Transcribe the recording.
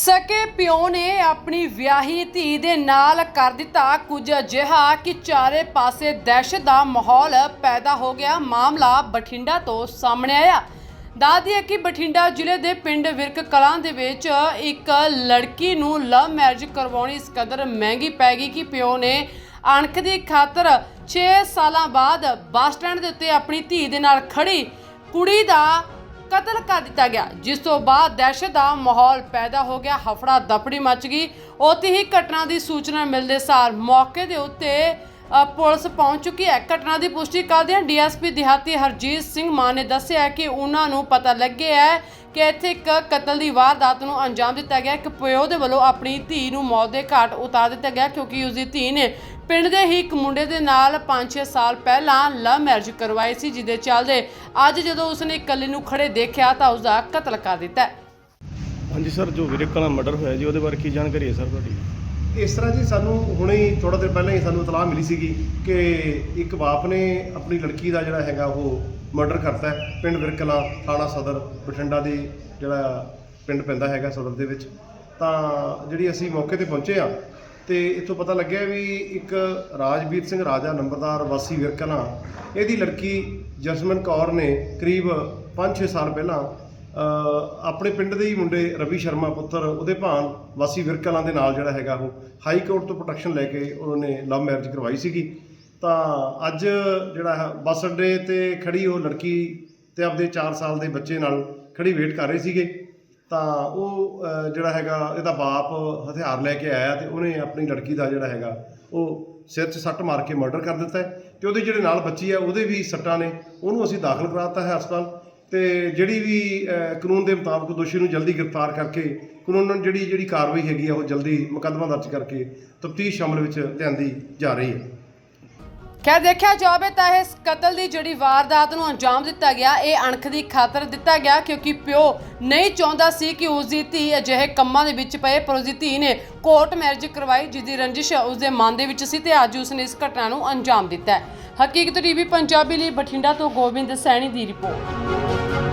ਸਕੇ ਪਿਓ ਨੇ ਆਪਣੀ ਵਿਆਹੀ ਧੀ ਦੇ ਨਾਲ ਕਰ ਦਿੱਤਾ ਕੁਝ ਅਜਿਹਾ ਕਿ ਚਾਰੇ ਪਾਸੇ ਦਹਿਸ਼ਤ ਦਾ ਮਾਹੌਲ ਪੈਦਾ ਹੋ ਗਿਆ। ਮਾਮਲਾ ਬਠਿੰਡਾ ਤੋਂ ਸਾਹਮਣੇ ਆਇਆ। ਦੱਸਦੀ ਹੈ ਕਿ ਬਠਿੰਡਾ ਜ਼ਿਲ੍ਹੇ ਦੇ ਪਿੰਡ ਵਿਰਕ ਕਲਾਂ ਦੇ ਵਿੱਚ ਇੱਕ ਲੜਕੀ ਨੂੰ ਲਵ ਮੈਰਿਜ ਕਰਵਾਉਣੀ ਇਸ ਕਦਰ ਮਹਿੰਗੀ ਪੈ ਗਈ ਕਿ ਪਿਓ ਨੇ ਅਣਖ ਦੀ ਖਾਤਰ 6 ਸਾਲਾਂ ਬਾਅਦ ਬੱਸ ਸਟੈਂਡ ਦੇ ਉੱਤੇ ਆਪਣੀ ਧੀ ਦੇ ਨਾਲ ਖੜੀ ਕੁੜੀ ਦਾ ਕਤਲ ਕਰ ਦਿੱਤਾ ਗਿਆ, ਜਿਸ ਤੋਂ ਬਾਅਦ ਦਹਿਸ਼ਤ ਦਾ ਮਾਹੌਲ ਪੈਦਾ ਹੋ ਗਿਆ, ਹਫੜਾ ਦਫੜੀ ਮਚ ਗਈ। ਉੱਥੇ ਹੀ ਘਟਨਾ ਦੀ ਸੂਚਨਾ ਮਿਲਦੇ ਸਾਰ ਮੌਕੇ ਦੇ ਉੱਤੇ ਪੁਲਿਸ ਪਹੁੰਚ ਚੁੱਕੀ ਹੈ। ਘਟਨਾ ਦੀ ਪੁਸ਼ਟੀ ਕਰਦਿਆਂ ਡੀਐਸਪੀ ਦਿਹਾਤੀ ਹਰਜੀਤ ਸਿੰਘ ਮਾਨ ਨੇ ਦੱਸਿਆ ਕਿ ਉਹਨਾਂ ਨੂੰ ਪਤਾ ਲੱਗਿਆ ਹੈ ਕਿ ਇੱਥੇ ਇੱਕ ਕਤਲ ਦੀ ਵਾਰਦਾਤ ਨੂੰ ਅੰਜਾਮ ਦਿੱਤਾ ਗਿਆ। ਇੱਕ ਪਿਓ ਦੇ ਵੱਲੋਂ ਆਪਣੀ ਧੀ ਨੂੰ ਮੌਤ ਦੇ ਘਾਟ ਉਤਾਰ ਦਿੱਤਾ ਗਿਆ ਕਿਉਂਕਿ ਉਸ ਦੀ ਧੀ ਨੇ ਪਿੰਡ ਦੇ ਹੀ ਇੱਕ ਮੁੰਡੇ ਦੇ ਨਾਲ 5-6 ਸਾਲ ਪਹਿਲਾਂ ਲਵ ਮੈਰਿਜ ਕਰਵਾਈ ਸੀ, ਜਿਹਦੇ ਚੱਲਦੇ ਅੱਜ ਜਦੋਂ ਉਸਨੇ ਇਕੱਲੇ ਨੂੰ ਖੜੇ ਦੇਖਿਆ ਤਾਂ ਉਸ ਦਾ ਕਤਲ ਕਰ ਦਿੱਤਾ। ਹਾਂਜੀ ਸਰ, ਜੋ ਵੀਰੇ ਕਲਾ ਮਰਡਰ ਹੋਇਆ ਜੀ, ਉਹਦੇ ਬਾਰੇ ਕੀ ਜਾਣਕਾਰੀ ਹੈ ਸਰ ਤੁਹਾਡੀ? ਇਸ ਤਰ੍ਹਾਂ ਜੀ ਸਾਨੂੰ ਹੁਣੇ ਹੀ ਥੋੜਾ ਦਿਨ ਪਹਿਲਾਂ ਹੀ ਸਾਨੂੰ ਇਤਲਾਹ ਮਿਲੀ ਸੀਗੀ ਕਿ ਇੱਕ ਬਾਪ ਨੇ ਆਪਣੀ ਲੜਕੀ ਦਾ ਜਿਹੜਾ ਹੈਗਾ ਉਹ ਮਰਡਰ ਕਰਤਾ ਪਿੰਡ ਵਿਰਕਲਾ ਥਾਣਾ ਸਦਰ, ਬਠਿੰਡਾ ਦੇ ਜਿਹੜਾ ਪਿੰਡ ਪੈਂਦਾ ਹੈਗਾ ਸਦਰ ਦੇ ਵਿੱਚ। ਤਾਂ ਜਿਹੜੀ ਅਸੀਂ ਮੌਕੇ ਤੇ ਪਹੁੰਚੇ ਆ ਤੇ ਇੱਥੋਂ ਪਤਾ ਲੱਗਿਆ ਵੀ ਇੱਕ ਰਾਜਵੀਰ ਸਿੰਘ ਰਾਜਾ ਨੰਬਰਦਾਰ ਵਾਸੀ ਵਿਰਕਲਾ, ਇਹਦੀ ਲੜਕੀ ਜਸਮਨ ਕੌਰ ਨੇ ਕਰੀਬ 5-6 ਸਾਲ ਪਹਿਲਾਂ ਆਪਣੇ ਪਿੰਡ ਦੇ ਹੀ ਮੁੰਡੇ ਰਵੀ ਸ਼ਰਮਾ ਪੁੱਤਰ, ਉਹਦੇ ਭਾਣ ਵਾਸੀ ਵਿਰਕਲਾਂ ਦੇ ਨਾਲ ਜਿਹੜਾ ਹੈਗਾ ਉਹ ਹਾਈ ਕੋਰਟ ਤੋਂ ਪ੍ਰੋਟੈਕਸ਼ਨ ਲੈ ਕੇ ਉਹਨੇ ਲਵ ਮੈਰਿਜ ਕਰਵਾਈ ਸੀਗੀ। ਤਾਂ ਅੱਜ ਜਿਹੜਾ ਹੈ, ਬੱਸ ਅੱਡੇ ਤੇ ਖੜੀ ਉਹ ਲੜਕੀ ਤੇ ਆਪਦੇ 4 ਸਾਲ ਦੇ ਬੱਚੇ ਨਾਲ ਖੜੀ ਵੇਟ ਕਰ ਰਹੇ ਸੀਗੇ। ਤਾਂ ਉਹ ਜਿਹੜਾ ਹੈਗਾ, ਇਹਦਾ ਬਾਪ ਹਥਿਆਰ ਲੈ ਕੇ ਆਇਆ ਤੇ ਉਹਨੇ ਆਪਣੀ ਲੜਕੀ ਦਾ ਜਿਹੜਾ ਹੈਗਾ ਉਹ ਸਿਰ 'ਚ ਸੱਟ ਮਾਰ ਕੇ ਮਰਡਰ ਕਰ ਦਿੱਤਾ ਹੈ ਤੇ ਉਹਦੇ ਜਿਹੜੇ ਨਾਲ ਬੱਚੀ ਹੈ, ਉਹਦੇ ਵੀ ਸੱਟਾਂ ਨੇ, ਉਹਨੂੰ ਅਸੀਂ ਦਾਖਲ ਕਰਾਤਾ ਹੈ ਹਸਪਤਾਲ। ਤੇ ਜਿਹੜੀ ਵੀ ਕਾਨੂੰਨ ਦੇ ਮੁਤਾਬਕ ਦੋਸ਼ੀ ਨੂੰ ਜਲਦੀ ਗ੍ਰਿਫਤਾਰ ਕਰਕੇ, ਕਾਨੂੰਨ ਜਿਹੜੀ ਜਿਹੜੀ ਕਾਰਵਾਈ ਹੈਗੀ ਆ, ਉਹ ਜਲਦੀ ਮੁਕੱਦਮਾ ਦਰਜ ਕਰਕੇ ਤਫਤੀਸ਼ ਅਮਲ ਵਿੱਚ ਲਿਆਂਦੀ ਜਾ ਰਹੀ ਹੈ। ਖੈਰ, ਦੇਖਿਆ ਜਾਵੇ ਤਾਂ ਇਸ ਕਤਲ ਦੀ ਜਿਹੜੀ ਵਾਰਦਾਤ ਨੂੰ ਅੰਜਾਮ ਦਿੱਤਾ ਗਿਆ, ਇਹ ਅਣਖ ਦੀ ਖਾਤਰ ਦਿੱਤਾ ਗਿਆ ਕਿਉਂਕਿ ਪਿਓ ਨਹੀਂ ਚਾਹੁੰਦਾ ਸੀ ਕਿ ਉਸ ਦੀ ਧੀ ਅਜਿਹੇ ਕੰਮਾਂ ਦੇ ਵਿੱਚ ਪਏ, ਪਰ ਉਸ ਦੀ ਧੀ ਨੇ ਕੋਰਟ ਮੈਰਿਜ ਕਰਵਾਈ ਜਿਸ ਦੀ ਰੰਜਿਸ਼ ਉਸ ਦੇ ਮਨ ਦੇ ਵਿੱਚ ਸੀ ਤੇ ਅੱਜ ਉਸ ਨੇ ਇਸ ਘਟਨਾ ਨੂੰ ਅੰਜਾਮ ਦਿੱਤਾ ਹੈ। ਹਕੀਕਤ ਟੀਵੀ ਪੰਜਾਬੀ ਲਈ ਬਠਿੰਡਾ ਤੋਂ ਗੋਬਿੰਦ ਸੈਣੀ ਦੀ ਰਿਪੋਰਟ।